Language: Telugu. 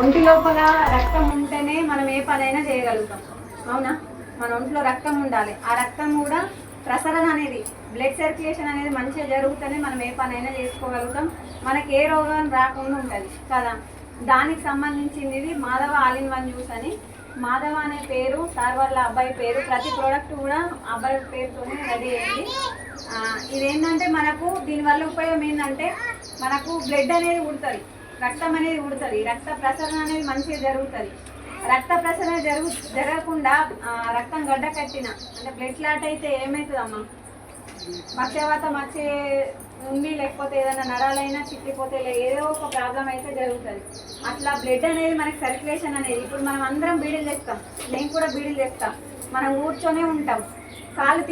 ఒంటి లోపల రక్తం ఉంటేనే మనం ఏ పనైనా చేయగలుగుతాం. అవునా? మన ఒంట్లో రక్తం ఉండాలి. ఆ రక్తం కూడా ప్రసరణ అనేది బ్లడ్ సర్క్యులేషన్ అనేది మంచిగా జరుగుతూనే మనం ఏ పనైనా చేసుకోగలుగుతాం. మనకి ఏ రోగం రాకుండా ఉంటుంది కదా? దానికి సంబంధించింది ఇది మాధవ ఆలిన్ వన్ జ్యూస్ అని. మాధవ అనే పేరు సార్ వాళ్ళ అబ్బాయి పేరు. ప్రతి ప్రోడక్ట్ కూడా అబ్బాయి పేరుతోనే రెడీ అయింది. ఇదేంటంటే మనకు దీనివల్ల ఉపయోగం ఏంటంటే మనకు బ్లడ్ అనేది ఉడుతుంది రక్తం అనేది ఉడుతుంది రక్త ప్రసరణ అనేది మంచిగా జరుగుతుంది. రక్త ప్రసరణ జరుగు జరగకుండా రక్తం గడ్డ కట్టిన అంటే బ్లడ్ క్లాట్ అయితే ఏమవుతుందమ్మా పక్షవాతం వచ్చే ఉంది లేకపోతే ఏదైనా నరాలైనా చిక్కిపోతే ఏదో ఒక ప్రాబ్లం అయితే జరుగుతుంది. అట్లా బ్లడ్ అనేది మనకి సర్క్యులేషన్ అనేది ఇప్పుడు మనం అందరం బీడీలు తెస్తాం. నేను కూడా బీడీలు తెస్తాం. మనం కూర్చొనే ఉంటాం. కాలు